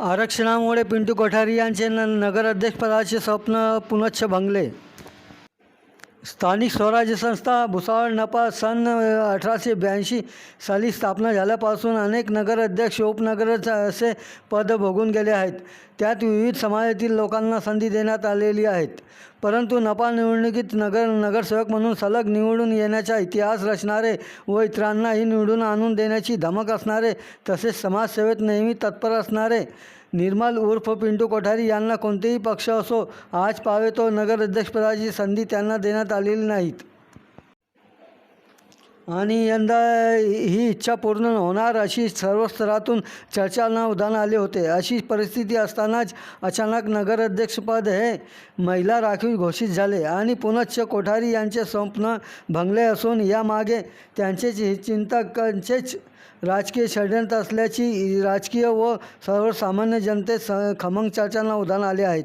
आरक्षणामुळे पिंटू कोठारी यांचे न नगराध्यक्षपदाचे स्वप्न पुनश्च भंगले. स्थानिक स्वराज्य संस्था भुसावळ नपा सन अठराशे ब्याऐंशी साली स्थापना झाल्यापासून अनेक नगराध्यक्ष उपनगर असे पद भोगून गेले आहेत. त्यात विविध समाजातील लोकांना संधी देण्यात आलेली आहेत. परंतु नपा निवडणुकीत नगर नगरसेवक म्हणून सलग निवडून येण्याचा इतिहास रचणारे व इतरांनाही निवडून आणून देण्याची धमक असणारे तसेच समाजसेवेत नेहमी तत्पर असणारे निर्मल उर्फ पिंटू कोठारी यांना कोणतेही पक्ष असो आज पावे तो नगराध्यक्षपदाची संधी त्यांना देण्यात आलेली नाहीत. आणि यंदा ही इच्छा पूर्ण होणार अशी सर्व स्तरातून चर्चांना उधाण आले होते. अशी परिस्थिती असतानाच अचानक नगराध्यक्षपद हे महिला राखीव घोषित झाले आणि पुनश्च कोठारी यांचे स्वप्न भंगले असून यामागे त्यांचेच चिंतकांचेच राजकीय षडयंत्र असल्याची राजकीय व सर्वसामान्य जनतेत स खमंग चर्चांना उधाण आले आहेत.